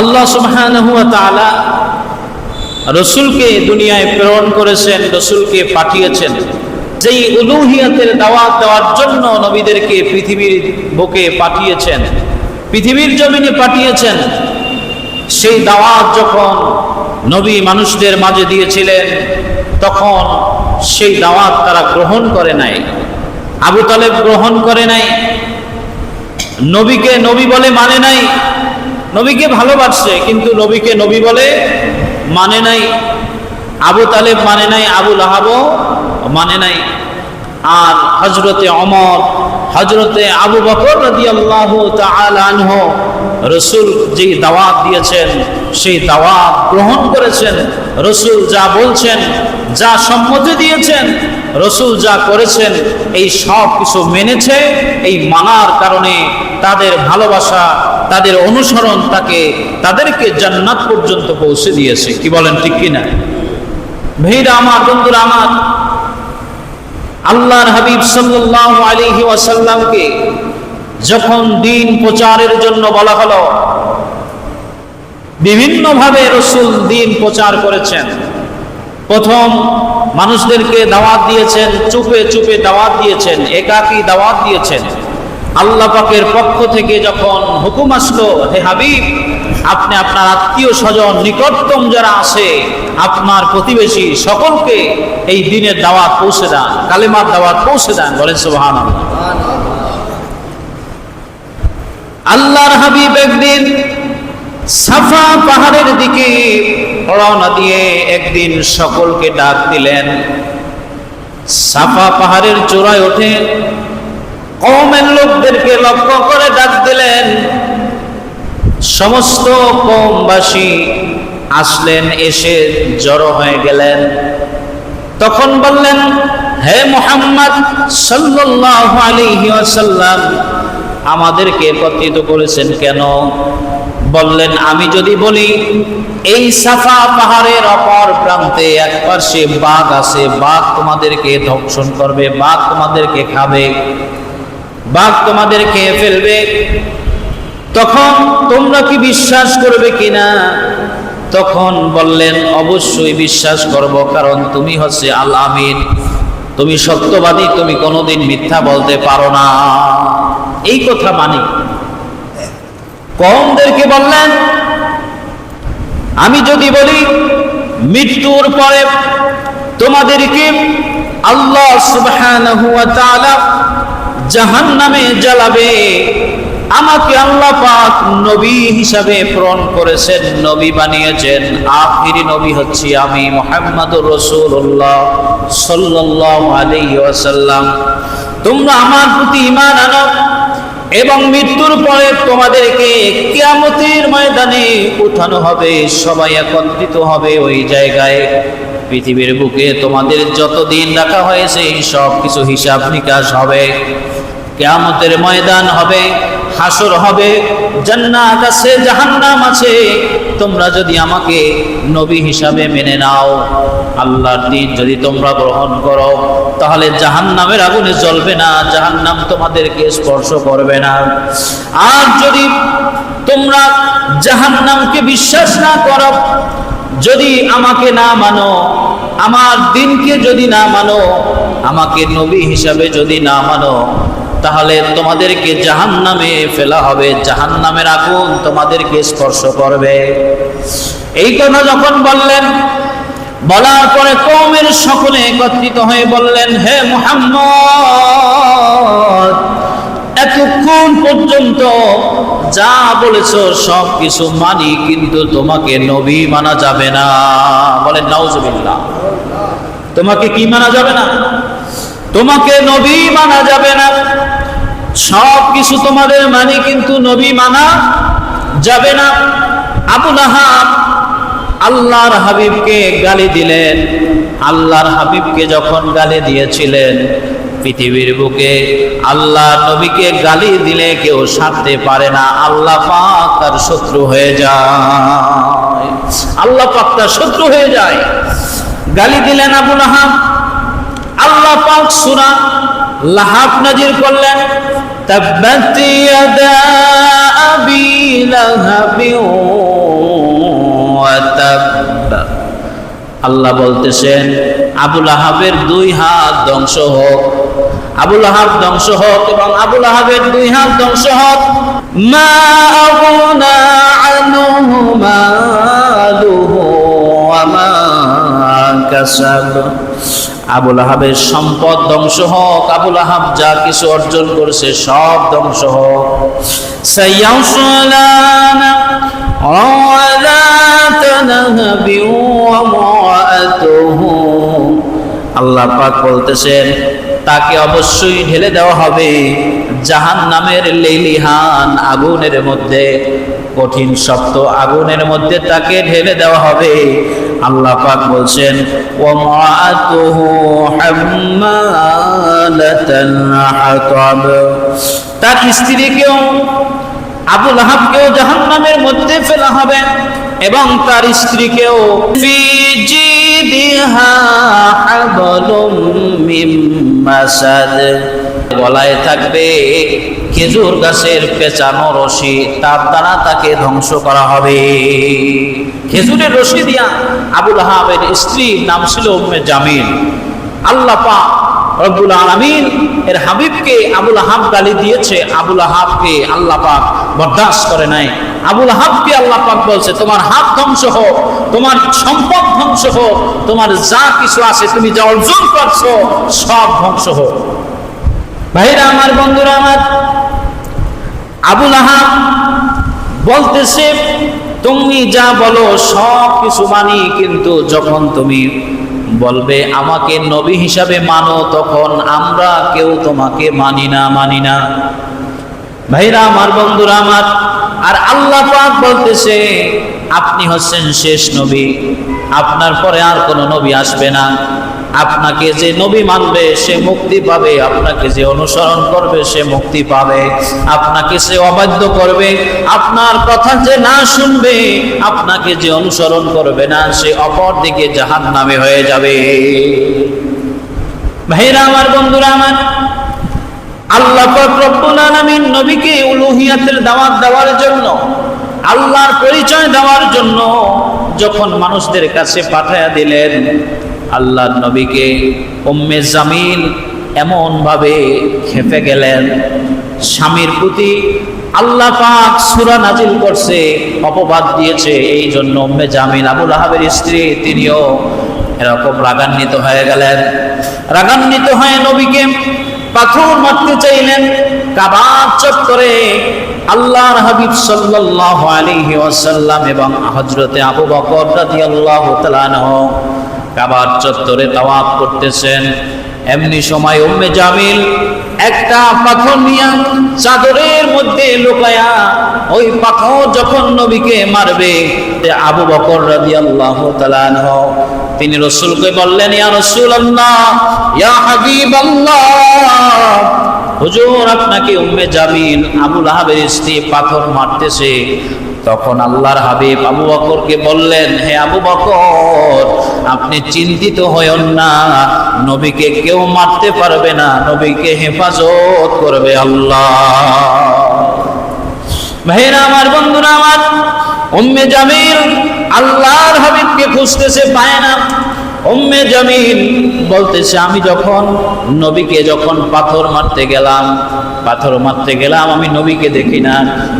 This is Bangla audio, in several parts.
আল্লাহ ওয়া রসুলকে দুনিয়ায় প্রেরণ করেছেন, রসুলকে পাঠিয়েছেন। যেই উলুহিয়াতের দাওয়াত দেওয়ার জন্য নবীদেরকে পৃথিবীর বুকে পাঠিয়েছেন, পৃথিবীর জমিনে পাঠিয়েছেন, সেই দাওয়াত যখন নবী মানুষদের মাঝে দিয়েছিলেন, তখন সেই দাওয়াত তারা গ্রহণ করে নাই। আবু তালেব গ্রহণ করে নাই, নবীকে নবী বলে মানে নাই। নবীকে ভালোবাসছে, কিন্তু নবীকে নবী বলে মানে নাই। আবু তালেব মানে নাই, আবু লাহাবও মানে নাই। আর হজরতে অমর হজরতে আবু বকর রাদি আল্লাহ রসুল যেই দাওয়াত দিয়েছেন, সেই দাওয়াত গ্রহণ করেছেন। রসুল যা বলছেন, যা সম্মতি দিয়েছেন, রসুল যা করেছেন, এই সব কিছু মেনেছে, এই মানার কারণে তাদের ভালোবাসা, তাদের অনুসরণ তাকে, তাদেরকে জান্নাত পর্যন্ত পৌঁছে দিয়েছে। কি বলেন, ঠিক কিনা? ভিড় আমার, বন্ধুরা আমার, আল্লাহর হাবিব সাল্লাল্লাহু আলাইহি ওয়াসাল্লামকে যখন দিন প্রচারের জন্য বলা হলো, বিভিন্নভাবে রসুল দিন প্রচার করেছেন। প্রথম, মানুষদেরকে দাওয়াত দিয়েছেন, চুপে চুপে দাওয়াত দিয়েছেন, একাকী দাওয়াত দিয়েছেন। আল্লাহ পাকের পক্ষ থেকে যখন হুকুম আসলো, হে হাবিব, আপনি আপনার আত্মীয় স্বজন, নিকটতম যারা আছে, আপনার প্রতিবেশী সকলকে এই দিনের দাওয়াত পৌঁছে দেন, কালেমার দাওয়াত পৌঁছে দেন। বলেন সুবহান আল্লাহর হাবিব একদিন সাফা পাহাড়ের দিকে রওনা দিয়ে একদিন সকলকে ডাক দিলেন। সাফা পাহাড়ের চূড়ায় ওঠে কমের লোকদেরকে লক্ষ্য করে ডাক দিলেন। সমস্ত কমবাসী আসলেন, এসে জড়ো হয়ে গেলেন। তখন বললেন, হে মোহাম্মদ ওয়াসাল্লাম, আমাদেরকে একত্রিত করেছেন কেন? বললেন, আমি যদি বলি, এই সাফা পাহাড়ের অপর প্রান্তে এক পাশে বাঘ আছে, বাঘ তোমাদেরকে ধ্বংসন করবে, বাঘ তোমাদেরকে খাবে। বাঘ তোমাদের খেয়ে ফেলবে। তখন তোমরা কি বিশ্বাস করবে কিনা? তখন বললেন, অবশ্যই বিশ্বাস করব, কারণ তুমি হচ্ছে আল আমিন তুমি সত্যবাদী, তুমি কোনোদিন মিথ্যা বলতে পারো না। এই কথা মানি কমদেরকে বললেন, আমি যদি বলি, মৃত্যুর পরে তোমাদেরকে আল্লাহ জাহান্নামে জ্বালাবে। আমাকে আল্লাহ পাক নবী হিসাবে প্রেরণ করেছেন, নবী বানিয়েছেন। আখিরি নবী হচ্ছি আমি মুহাম্মদুর রাসূলুল্লাহ সাল্লাল্লাহু আলাইহি ওয়াসাল্লাম। তোমরা আমার প্রতি ইমান আনো এবং মৃত্যুর পরে তোমাদেরকে কিয়ামতের ময়দানে উঠানো হবে, সবাই একত্রিত হবে ওই জায়গায়। পৃথিবীর বুকে তোমাদের যত দিন রাখা হয়েছে সব কিছু হিসাব নিকাশ হবে। কেয়ামতের ময়দান হবে হাসর হবে, জান্নাত আছে, জাহান্নাম আছে। তোমরা যদি আমাকে নবী হিসাবে মেনে নাও, আল্লাহর দিন যদি তোমরা গ্রহণ করো, তাহলে জাহান্নামের আগুনে জ্বলবে না, জাহান্নাম তোমাদেরকে স্পর্শ করবে না। আর যদি তোমরা জাহান্নামকে বিশ্বাস না করো, যদি আমাকে না মানো, আমার দিনকে যদি না মানো, আমাকে নবী হিসাবে যদি না মানো তাহলে তোমাদেরকে জাহান্নামে ফেলা হবে। জাহান্নামের আগুন তোমাদেরকে স্পর্শ করবে। এই কথা যখন বললেন, বলার পরে কমের সকলে একত্রিত হয়ে বললেন, হে মুহাম্মদ, এতক্ষণ পর্যন্ত যা বলেছ সব কিছু মানি, কিন্তু তোমাকে নবী মানা যাবে না। বলেন নাউজুবিল্লাহ তোমাকে কি মানা যাবে না? তোমাকে নবী মানা যাবে না। সব কিছু তোমাদের মানে কিন্তু নবী মানা যাবে না। আবু লাহাব আল্লাহর হাবিবকে গালি দিলেন। আল্লাহর হাবিবকে যখন গালি দিয়েছিলেন, পৃথিবীর বুকে আল্লাহ নবীকে গালি দিলে কেউ সারতে পারে না। আল্লাহ পাক তার শত্রু হয়ে যায়। আল্লাহ পাক তার শত্রু হয়ে যায়। গালি দিলেন আবু লাহাব। আল্লাহ পাক সূরা লাহাব নাজির করলেন। تبت يدا أبي لهب وتب. আল্লাহ বলতেছেন আবুল আহাবের দুই হাত ধ্বংস হোক। আবুল আহাব ধ্বংস হোক এবং আবুল আহাবের দুই হাত ধ্বংস হোক। মা আবুনা আনুহু মা আবুল আহাবের সম্পদ ধ্বংস হোক, আবুল আহাব যা কিছু অর্জন করেছে সব ধ্বংস হোক। আল্লাহ পাক বলতেছেন, তাকে অবশ্যই ঢেলে দেওয়া হবে জাহান নামের লেলিহান আগুনের মধ্যে। কঠিন শক্ত আগুনের মধ্যে তাকে ঢেলে দেওয়া হবে। আল্লাহ পাক বলছেন তার স্ত্রীকেও, আবুল আহাবকেও জাহান্নামের মধ্যে ফেলা হবে এবং তার স্ত্রীকেও গলায় থাকবে খেজুর গাছের পেঁচানো রশি, তার দ্বারা তাকে ধ্বংস করা হবে। খেজুরের রশি দিয়া আবুল আহাবের স্ত্রীর নাম ছিল উম্মে জামিল। আল্লাহ পাক রব্বুল আলামিন এর হাবিবকে আবুল আহাব গালি দিয়েছে। আবুল আহাবকে আল্লাহ পাক বরদাস্ত করে নাই। আবুল আহাবকে আল্লাহ পাক বলছে, তোমার হাত ধ্বংস হোক, তোমার সম্পদ ধ্বংস হোক, তোমার যা কিছু আছে তুমি যা অর্জন করছ, সব ধ্বংস হোক। ভাইরা, আমার বন্ধুরা, আমার আবুল আহাব বলতেছে, তুমি যা বলো, সব কিছু মানি, কিন্তু যখন তুমি বলবে আমাকে নবী হিসাবে মানো, তখন আমরা কেউ তোমাকে মানি না মানি না। ভাইরা, আমার বন্ধুরা আমার, আর আল্লাহ পাক বলতেছে, আপনি হচ্ছেন শেষ নবী, আপনার পরে আর কোনো নবী আসবে না। আপনাকে যে নবী মানবে, সে মুক্তি পাবে। আপনাকে যে অনুসরণ করবে, সে মুক্তি পাবে। আপনাকে সে অবাধ্য করবে। আপনার কথা যে না শুনবে, আপনাকে যে অনুসরণ করবে না, সে অপর দিকে জাহান নামে হয়ে যাবে। ভাইরা আমার বন্ধুরা, আমার আল্লাহ আলামিন নবীকে উলুহিয়াতের দাওয়াত দেওয়ার জন্য, আল্লাহর পরিচয় দেওয়ার জন্য যখন মানুষদের কাছে পাঠায়া দিলেন আল্লাহর নবীকে উম্মে জামিল এমন ভাবে খেপে গেলেন। স্বামীর প্রতি আল্লাহ পাক সূরা নাজিল করছে, অপবাদ দিয়েছে। এই জন্য উম্মে জামিল আবুল আহাবের স্ত্রী, তিনিও এরকম রাগান্বিত হয়ে গেলেন। রাগান্বিত হয়ে নবীকে পাথর মারতে চাইলেন। কাবার চত্বরে আল্লাহর হাবিব সাল্লাল্লাহু আলাইহি ওয়াসাল্লাম এবং হযরতে আবু বকর রাদিয়াল্লাহু তাআলা কাবার চত্বরে তাওয়াফ করতেছেন। এমনি সময় উম্মে জামিল একটা পাথর নিয়ে চাদরের মধ্যে লুকায়া ওই পাথর যখন নবীকে মারবে আবু বকর তাআলা আনহু, তিনি রসুলকে বললেন, ইয়া রাসূলুল্লাহ, ইয়া হাবিবাল্লাহ, হুজুর, আপনাকে উম্মে জামিল আবুল আহাবের স্ত্রী পাথর মারতেছে। তখন আল্লাহর হাবিব আবু বকরকে বললেন, হে আবু বকর, আপনি চিন্তিত হয়েন না, নবীকে কেউ মারতে পারবে না, নবীকে হেফাজত করবে আল্লাহ। ভাইরা আমার, বন্ধুরা আমার, উম্মে জামিল আল্লাহর হাবিবকে খুঁজতেছে, পায় না। উম্মে জামিল বলতেছে, আমি যখন নবীকে যখন পাথর মারতে গেলাম পাথর মারতে গেলাম, আমি নবীকে দেখি না।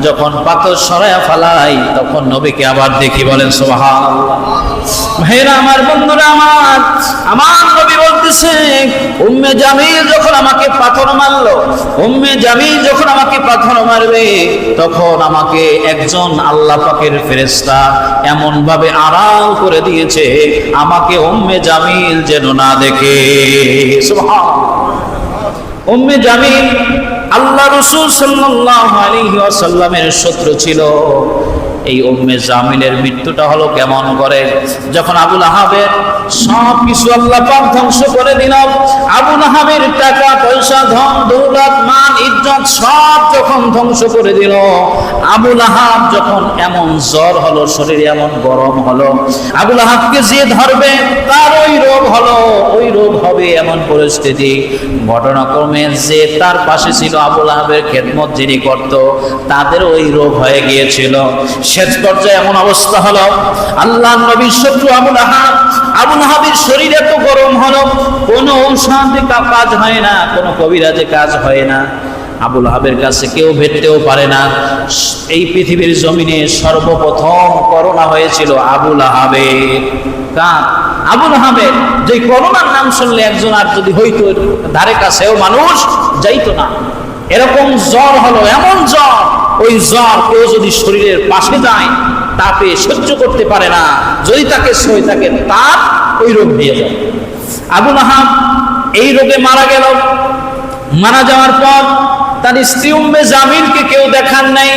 যখন পাথর সরায়া ফালাই, তখন নবীকে আবার দেখি, বলেন, সুবহানাল্লাহ। ভাইরা আমার বন্ধুরা, আমার আমার নবী বলতেছে, উম্মে জামিল যখন আমাকে পাথর মারলো, উম্মে জামিল যখন আমাকে পাথর মারবে, তখন আমাকে একজন আল্লাহ পাকের ফেরেশতা এমন ভাবে আড়াল করে দিয়েছে, আমাকে উম্মে জামিল যেন না দেখে। সুবহানাল্লাহ। উম্মে জামিল আল্লাহ রসুল সাল্লাহ আলাইহি ওয়াসাল্লামের শত্রু ছিল। এই উম্মে জামিলের মৃত্যুটা হলো কেমন করে? যখন আবুল আহাবের সব কিছু আল্লাহ পাক ধ্বংস করে দিল আবুল আহাবের টাকা, পয়সা, ধন, দৌলত, মান, ইজ্জত সব যখন ধ্বংস করে দিল, আবুল আহাব যখন এমন জ্বর হলো, শরীরে এমন গরম হলো, আবুল আহাবকে যে ধরবে, তার ওই রোগ হলো, ওই রোগ হবে এমন পরিস্থিতি। ঘটনাক্রমে যে তার পাশে ছিল আবুল আহাবের খেদমত যিনি করত, তাদের ওই রোগ হয়ে গিয়েছিল। শেষ পর্যায়ে এমন অবস্থা হলো আল্লাহ নবীর শত্রু আবুল আহাব, আবুল হাবির শরীর এত গরম হলো, কোনো ঔষধে কাজ হয় না, কোনো কবিরাজে কাজ হয় না। আবুল হাবের কাছে কেউ ভেটতেও পারে না। এই পৃথিবীর জমিনে সর্বপ্রথম করোনা হয়েছিল আবুল আহাবে কার? আবুল আহাবের। যে করোনার নাম শুনলে একজন আর যদি হইতো, ধারে কাছেও মানুষ যাইতো না। এরকম জ্বর হলো, এমন জ্বর, ওই জ্বর কেউ যদি শরীরের পাশে যায়, তাকে সহ্য করতে পারে না। যদি তাকে সই থাকে, তার ওই রোগ হয়ে যায়। আবুল আহাব এই রোগে মারা গেল। মারা যাওয়ার পর তার স্ত্রী উম্মে জামিলকে কেউ দেখান নাই।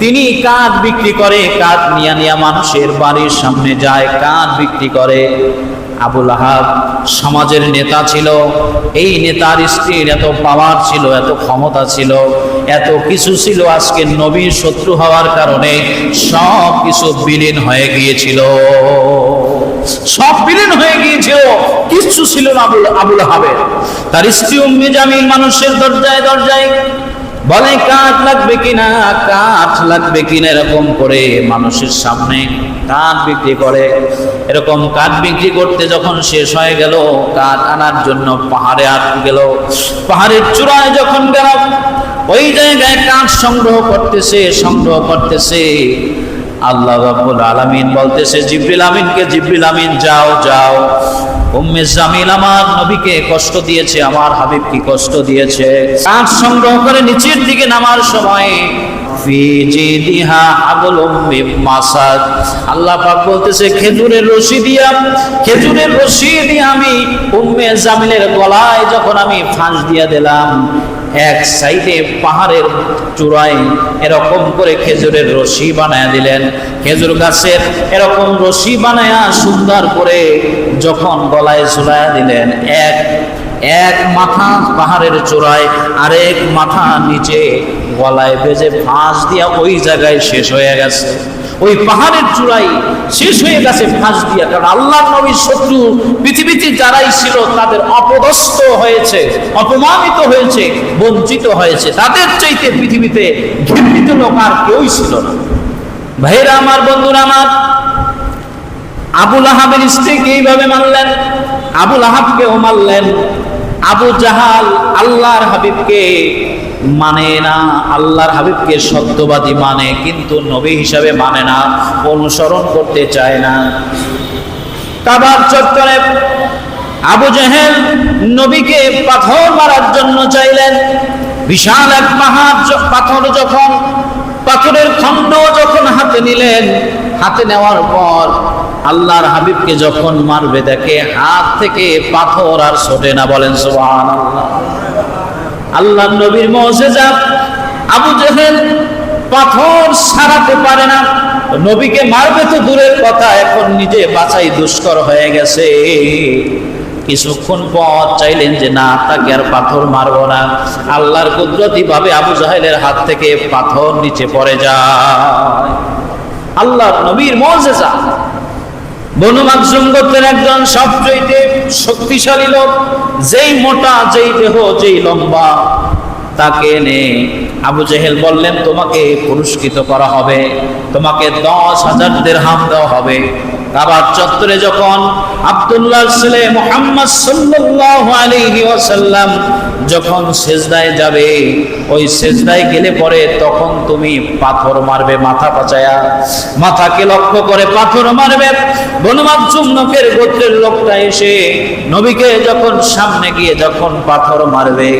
তিনি কাঠ বিক্রি করে, কাঠ নিয়ে নিয়া মানুষের বাড়ির সামনে যায়, কাঠ বিক্রি করে। আবুল আহাব সমাজের নেতা ছিল। এই নেতার স্ত্রীর এত পাওয়ার ছিল, এত ক্ষমতা ছিল, এত কিছু ছিল আজকে নবীর শত্রু হওয়ার কারণে সব কিছু বিলীন হয়ে গিয়েছিল। সব বিলীন হয়ে গিয়েছিল, কিচ্ছু ছিল না আবুল আহাবের তার স্ত্রী উম্মে মানুষের দরজায় দরজায় বলে, কাঠ লাগবে কিনা? কাঠ লাগবে কিনা? এরকম করে মানুষের সামনে কাঠ বিক্রি করে। এরকম কাঠ বিক্রি করতে যখন শেষ হয়ে গেল, কাঠ আনার জন্য পাহাড়ে আটকে গেল। পাহাড়ের চূড়ায় যখন গেল, ওই জায়গায় কাঠ সংগ্রহ করতেছে সংগ্রহ করতেছে। আল্লাহ রাব্বুল আলামিন বলতেছে, জিবরিল আমিনকে, জিবরিল আমিন, যাও যাও। আমার নবীকে কষ্ট দিয়েছে, আমার কষ্ট দিয়েছে। সংগ্রহ করে দিকে নামার সময় বলতেছে, খেজুরের রশি দিয়া, খেজুরের রশি দিয়ে আমি উম্মে জামিলের গলায় যখন আমি ফাঁস দিয়া দিলাম, এক সাইডে পাহাড়ের চূড়ায় এরকম করে খেজুরের রশি বানায় দিলেন। খেজুর গাছের এরকম রশি বানায়া সুন্দর করে যখন গলায় ঝুলায়া দিলেন, এক এক মাথা পাহাড়ের চূড়ায়, আরেক মাথা নিচে গলায় বেজে ফাঁস দিয়া ওই জায়গায় শেষ হয়ে গেছে। ওই পাহাড়ের চূড়াই শেষ হয়ে গেছে ফাঁস দিয়া, কারণ আল্লাহ নবীর শত্রু পৃথিবীতে যারাই ছিল তাদের অপদস্থ হয়েছে, অপমানিত হয়েছে, বঞ্চিত হয়েছে। তাদের চাইতে পৃথিবীতে ঘৃণিত লোক আর কেউই ছিল না। ভাইরা, আমার বন্ধুরা, আমার আবুল আহাবের স্ত্রীকে এইভাবে মানলেন? আবুল আহাবকেও মানলেন। আবু জাহাল আল্লাহর হাবিবকে মানে না, আল্লাহর হাবিবকে সত্যবাদী মানে কিন্তু নবী হিসাবে মানে না, অনুসরণ করতে চায় না। কাবার চত্বরে আবু জেহেল নবীকে পাথর মারার জন্য চাইলেন। বিশাল এক পাহাড় পাথর যখন, পাথরের খণ্ড যখন হাতে নিলেন, হাতে নেওয়ার পর আল্লাহর হাবিবকে যখন মারবে, দেখে হাত থেকে পাথর আর ছোটে না, বলেন সুবহান আল্লাহ নবীর মজেজা আবু জেহেল পাথর সারাতে পারে না, নবীকে মারবে তো দূরের কথা, এখন নিজে বাঁচাই দুষ্কর হয়ে গেছে। কিছুক্ষণ পর চাইলেন যে, না, তাকে আর পাথর মারবো না। আল্লাহর কুদরতি ভাবে আবু জাহেলের হাত থেকে পাথর নিচে পড়ে যায়। আল্লাহর নবীর মজেজা বনু মাকজুম গোত্রের একজন সবচেয়ে শক্তিশালী লোক, যেই মোটা, যেই দেহ, যেই লম্বা, তাকে এনে আবু জেহেল বললেন, তোমাকে পুরস্কৃত করা হবে, তোমাকে দশ হাজার দেড় হাম দেওয়া হবে। কাবার চত্বরে যখন আবদুল্লাহ ছেলে মোহাম্মদ সাল্লাল্লাহু যখন সেজদায় যাবে, ওই সেজদায় গেলে পরে তখন তুমি পাথর মারবে, মাথা পাচায়া, মাথাকে লক্ষ্য করে পাথর মারবে। বনমাকজুম নকের গোত্রের লোকটা এসে নবীকে যখন সামনে গিয়ে যখন পাথর মারবে,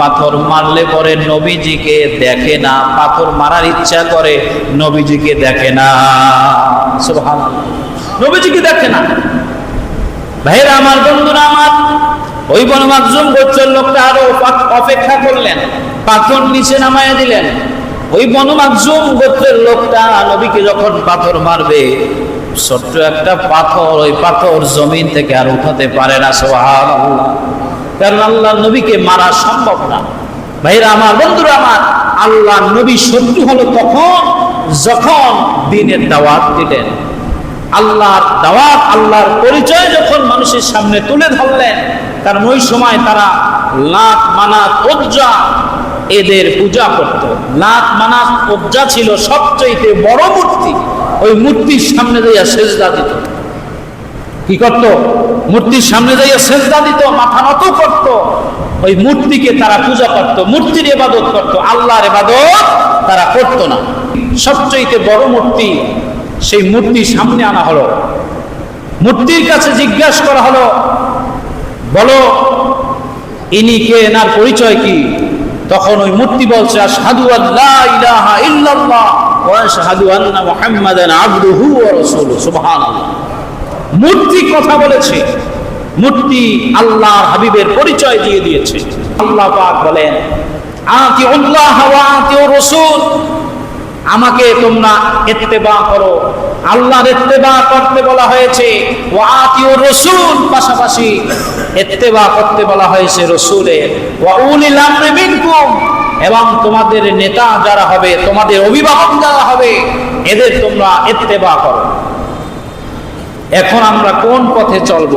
পাথর মারলে পরে নবীজিকে দেখে না, পাথর মারার ইচ্ছা করে নবীজিকে দেখে না। সুবহানাল্লাহ। নবীজিকে দেখে না? ভাইরা আমার বন্ধুরা, আমার ওই বনমাকজুম গোত্রের লোকটা আরও অপ- অপেক্ষা করলেন, পাথর নিচে নামায় দিলেন। ওই বনমাকজুম গোত্রের লোকটা নবীকে যখন পাথর মারবে, ছোট্ট একটা পাথর ওই পাথর জমিন থেকে আর উঠাতে পারে না সোহান কারণ আল্লাহ নবীকে মারা সম্ভব না। ভাইরা আমার বন্ধুরা, আমার আল্লাহ নবী শত্রু হলো তখন, যখন দিনের দাওয়াত দিলেন। আল্লাহর দাওয়াত, আল্লাহর পরিচয় যখন মানুষের সামনে তুলে ধরলেন কারণ ওই সময় তারা লাত মানাত ওজ্জা এদের পূজা করত। লাত মানাত ওজ্জা ছিল সবচেয়ে বড় মূর্তি। ওই মূর্তির সামনে দিয়া সেজদা দিত। কি করত? মূর্তির সামনে যাইয়া সেজদা দিত, মাথা নত করত। ওই মূর্তিকে তারা পূজা করত, মূর্তির এবাদত করত। আল্লাহর এবাদত তারা করত না। সবচেয়ে বড় মূর্তি সেই মূর্তি সামনে আনা হলো। মূর্তির কাছে জিজ্ঞাসা করা হলো, বলো, ইনি কে? এনার পরিচয় কি? তখন ওই মূর্তি বলছে, আশহাদু আল্লাহ ইলাহা ইল্লাল্লাহ আশহাদু আন্না মুহাম্মাদান আবদুহু ওয়া রাসূলুহু। সুবহানাল্লাহ। মূর্তি কথা বলেছে। মূর্তি আল্লাহর হাবিবের পরিচয় দিয়ে দিয়েছে। আল্লাহ পাক বলেন আতি আল্লাহ ওয়া আতি রাসূল। আমাকে তোমরা ইত্তেবা করো। আল্লাহর ইত্তেবা করতে বলা হয়েছে, ওয়া আতি রাসূল, পাশাপাশি ইত্তেবা করতে বলা হয়েছে রাসূলের ওয়া উলিল আমরি এবং তোমাদের নেতা যারা হবে, তোমাদের অভিভাবক যারা হবে, এদের তোমরা ইত্তেবা করো। এখন আমরা কোন পথে চলব?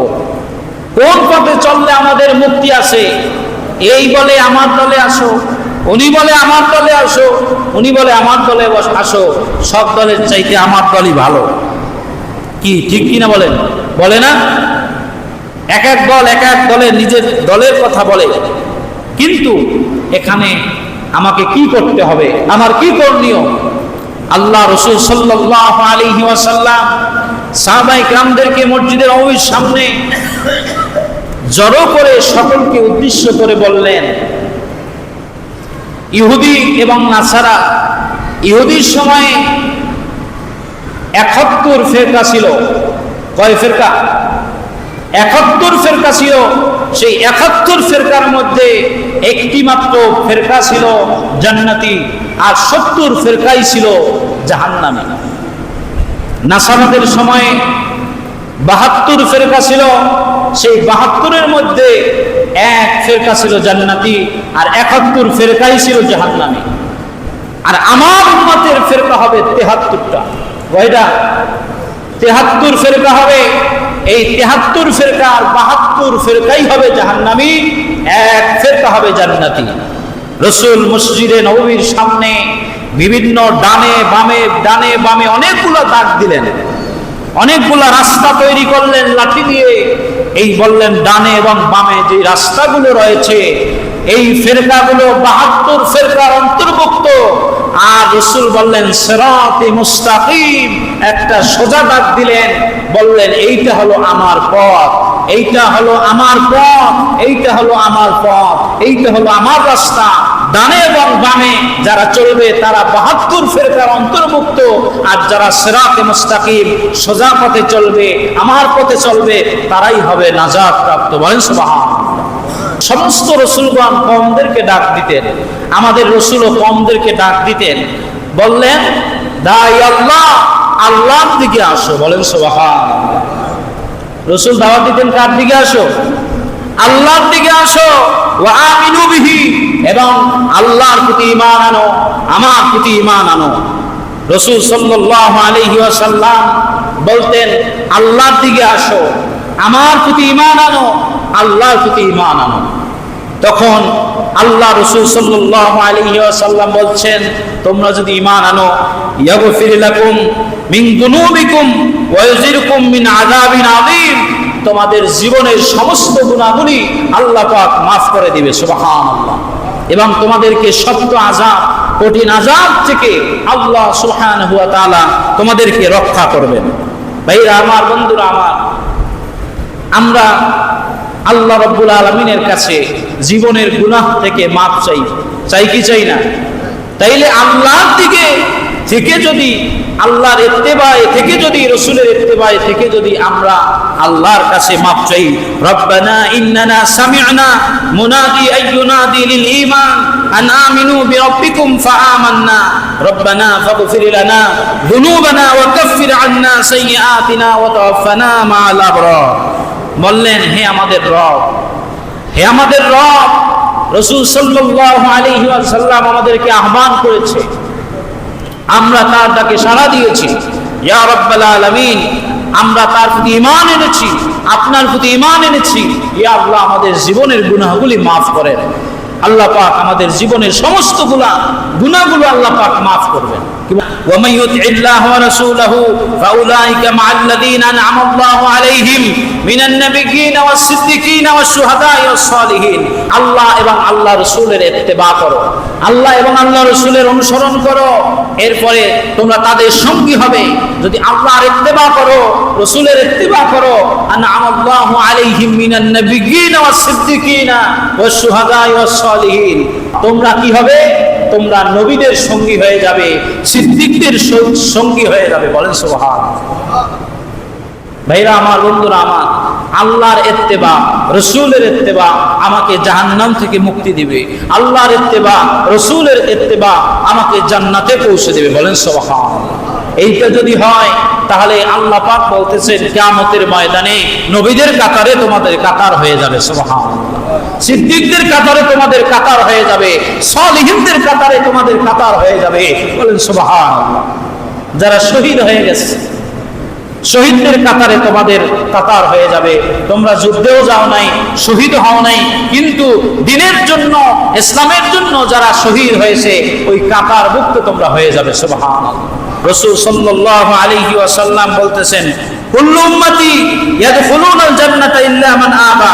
কোন পথে চললে আমাদের মুক্তি আছে এই বলে, আমার দলে আসো। উনি বলে, আমার দলে আসো। উনি বলে, আমার দলে আসো। সব দলের চাইতে আমার দলই ভালো। কি, ঠিক কি না বলেন? বলে না? এক এক দল, এক এক দলের নিজের দলের কথা বলে। কিন্তু এখানে আমাকে কি করতে হবে? আমার কি করণীয়? আল্লাহ রসুল সাল্লাহ আলাইহি ওয়াসাল্লাম সাহাবাই গ্রামদেরকে মসজিদের নবীর সামনে জড়ো করে সকলকে উদ্দেশ্য করে বললেন ইহুদি এবং নাসারা ইহুদির সময়ে একাত্তর ফেরকা ছিল। কয় ফেরকা? একাত্তর ফেরকা ছিল। সেই একাত্তর ফেরকার মধ্যে একটি মাত্র ফেরকা ছিল জান্নাতি আর সত্তর ফেরকাই ছিল জাহান্নামী। নাসারাদের সময়ে বাহাত্তর ফেরকা ছিল। সেই বাহাত্তরের মধ্যে এক ফেরকা ছিল জান্নাতি আর একাত্তর ফেরকাই ছিল জাহান্নামি। আর আমার উম্মতের ফেরকা হবে তেহাত্তরটা। কয়টা? তেহাত্তর ফেরকা হবে। এই তেহাত্তর ফেরকা আর বাহাত্তর ফেরকাই হবে জাহান্নামি। এক ফেরকা হবে জান্নাতি। রসুল মসজিদে নবীর সামনে বিভিন্ন ডানে বামে ডানে বামে অনেকগুলো দাগ দিলেন। অনেকগুলা রাস্তা তৈরি করলেন, লাঠি দিয়ে। এই বললেন ডানে এবং বামে যে রাস্তাগুলো রয়েছে, এই ফেরকাগুলো বাহাত্তর ফেরকার অন্তর্ভুক্ত। আর রসুল বললেন, সেরাতে মুস্তাকিম। একটা সোজা দাগ দিলেন, বললেন, এইটা হলো আমার পথ, এইটা হলো আমার পথ, এইটা হলো আমার পথ, এইটা হলো আমার রাস্তা। ডানে এবং বামে যারা চলবে, তারা বাহাত্তর ফেরকার অন্তর্ভুক্ত। আর যারা সেরাতে মুস্তাকিম, সোজা পথে চলবে, আমার পথে চলবে, তারাই হবে নাজাত প্রাপ্ত সুবহান সমস্ত রসুলগণ কমদেরকে ডাক দিতেন। আমাদের রসুলও কমদেরকে ডাক দিতেন। বললেন দাই আল্লাহ, আল্লাহর দিকে আসো। বলেন সুবহান রসুল দাওয়াত দিতেন কার দিকে আসো? আল্লাহর দিকে আসো বিহি, এবং আল্লাহর প্রতি ঈমান আনো, আমার প্রতি ইমান আনো। রসুল সাল্লাল্লাহু আলাইহি ওয়াসাল্লাম বলতেন, আল্লাহর দিকে আসো, আমার প্রতি ঈমান আনো, আল্লাহর প্রতি ঈমান আনো। তখন আল্লাহ রসুল সাল্লাল্লাহু আলাইহি ওয়াসাল্লাম বলছেন, তোমরা যদি ঈমান আনো, ইয়াগফির লাকুম মিন দুনুবিকুম ওয়া ইউজিরকুম মিন আযাবিন আযীম। তোমাদের জীবনের সমস্ত গুণাগুলি আল্লাহ পাক মাফ করে দিবে, সুবহানাল্লাহ। এবং তোমাদেরকে শক্ত আযাব, কঠিন আযাব থেকে আল্লাহ সুবহানাহু ওয়া তাআলা তোমাদেরকে রক্ষা করবেন। ভাইরা, আমার বন্ধুরা, আমার, আমরা আল্লাহ রব্বুল আলমিনের কাছে জীবনের গুনাহ থেকে মাপ চাই। চাই কি চাই না? তাইলে আল্লাহর দিকে থেকে যদি আল্লাহর ইত্তেবায়, থেকে যদি রসুলের ইত্তেবায়, থেকে যদি আমরা আল্লাহর কাছে মাপ চাই। রব্বানা ইন্নানা সামি'না মুনাদি আইয়ুনাদি লিল ঈমান, আন আমিনু বিরাব্বিকুম ফাআমান্না। রব্বানা ফাগফির লানা যুনুবানা ওয়া কাফফির আন্না সাইয়্যাতিনা ওয়া তাওয়াফানা মা'আল আবরার বললেন, হে আমাদের রব, হে আমাদের রব, রসুল সাল্লাল্লাহু আলাইহি ওয়াসাল্লাম আমাদেরকে আহ্বান করেছে। আমরা তার ডাকে সাড়া দিয়েছি। ইয়া আমরা তার প্রতি ইমান এনেছি, আপনার প্রতি ইমান এনেছি। ইয়া আল্লাহ, আমাদের জীবনের গুনাহগুলি মাফ করেন। আল্লাহ পাক আমাদের জীবনের সমস্তগুলা গুণাগুলো আল্লাহ পাক মাফ করবেন। ومن يطع الله ورسوله فاولئك مع الذين انعم الله عليهم من النبيين والصديقين والشهداء والصالحين আল্লাহ এবং আল্লাহ রসুলের ইত্তেবা করো আল্লাহ এবং আল্লাহ রসুলের অনুসরণ করো এরপরে তোমরা তাদের সঙ্গী হবে যদি আল্লাহর ইত্তেবা করো রসুলের ইত্তেবা করো আনআম আল্লাহু আলাইহিম মিনান নাবিয়্যিন ওয়াস সিদ্দিকিন ওয়াস শুহাদা'i ওয়াস সালিহিন তোমরা কি হবে তোমরা নবীদের সঙ্গী হয়ে যাবে, সিদ্দিকদের সঙ্গী হয়ে যাবে, বলেন সুবহান। ভাইরা আমার, বন্ধুরা আমার, আল্লাহর এত্তেবা রসুলের এত্তেবা আমাকে জাহান্নাম থেকে মুক্তি দিবে। আল্লাহর এত্তেবা রসুলের এত্তেবা আমাকে জান্নাতে পৌঁছে দেবে, বলেন সুবহান। এইটা যদি হয়, তাহলে আল্লাহ পাক বলতেছেন, কিয়ামতের ময়দানে নবীদের কাতারে তোমাদের কাতার হয়ে যাবে, সুবহান। সিদ্দিকদের কাতারে তোমাদের কাতার হয়ে যাবে, সলিহিনদের কাতারে তোমাদের কাতার হয়ে যাবে। বলেন সুবহান যারা শহীদ হয়ে গেছে, শহীদদের কাতারে তোমাদের কাতার হয়ে যাবে। তোমরা যুদ্ধেও যাও নাই, শহীদ হও নাই, কিন্তু দিনের জন্য, ইসলামের জন্য যারা শহীদ হয়েছে, ওই কাতার মুক্ত তোমরা হয়ে যাবে সুবহান রসুল সাল্লাল্লাহু আলাইহি ওয়াসাল্লাম বলতেছেন, কুল্লু উম্মতি ইয়াদখুলুনাল জান্নাতা ইল্লা মান আবা।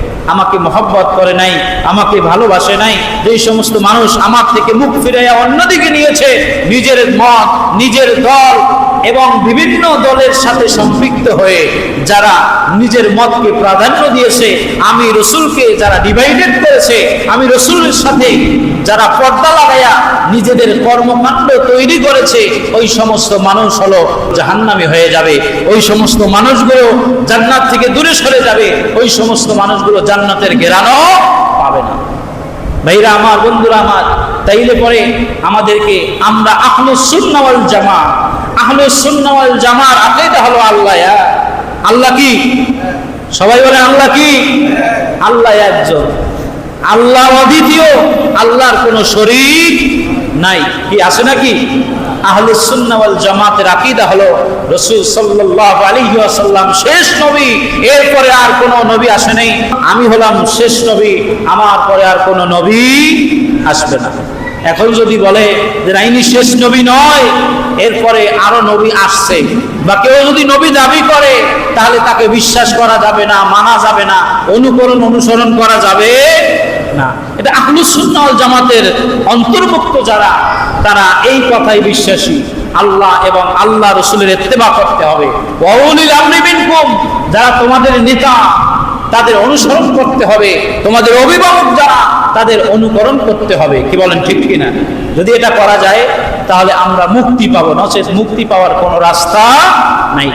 আমাকে মহব্বত করে নাই, আমাকে ভালোবাসে নাই, যেই সমস্ত মানুষ আমার থেকে মুখ ফিরাইয়া অন্যদিকে নিয়েছে, নিজের মত, নিজের দল এবং বিভিন্ন দলের সাথে সম্পৃক্ত হয়ে যারা নিজের মতকে প্রাধান্য দিয়েছে, আমি রসুলকে যারা ডিভাইডেড করেছে, আমি রসুলের সাথে যারা পর্দা লাগাইয়া নিজেদের কর্মকাণ্ড তৈরি করেছে, ওই সমস্ত মানুষ হলো জাহান্নামি হয়ে যাবে। ওই সমস্ত মানুষগুলো জান্নাত থেকে দূরে সরে যাবে। ওই সমস্ত মানুষগুলো জান্নাতের গেরানো পাবে না। ভাইরা আমার, বন্ধুরা আমার, তাইলে পরে আমাদেরকে আমরা আহলে সুন্নাওয়াল জামা আহলে সুন্নাওয়াল জামার আকিদা হলো আল্লাহ এক। আল্লাহ কি? সবাই বলে আল্লাহ কি? আল্লাহ একজন। আল্লাহ অদ্বিতীয়, আল্লাহর কোনো শরীক নাই। কি আছে নাকি? আহলে সুন্নাওয়াল জামাতের আকিদা হলো রসুল সাল্লাল্লাহু আলাইহি ওয়াসাল্লাম শেষ নবী, এরপরে আর কোনো নবী আসে নাই। আমি হলাম শেষ নবী, আমার পরে আর কোনো নবী আসবে না। এখন যদি বলে যে রাইনি শেষ নবী নয়, এরপরে আরও নবী আসছে। বা কেউ যদি নবী দাবি করে, তাহলে তাকে বিশ্বাস করা যাবে না, মানা যাবে না, অনুকরণ অনুসরণ করা যাবে না। এটা আহলুস সুন্নাহ ওয়াল জামাতের অন্তর্ভুক্ত যারা, তারা এই কথাই বিশ্বাসী। আল্লাহ এবং আল্লাহ রসুলের ইত্তেবা করতে হবে। যারা তোমাদের নেতা, তাদের অনুসরণ করতে হবে। তোমাদের অভিভাবক যারা তাদের অনুকরণ করতে হবে। কি বলেন, ঠিক কিনা? যদি এটা করা যায়, তাহলে আমরা মুক্তি পাবো। নচেত মুক্তি পাওয়ার কোনো রাস্তা নাই।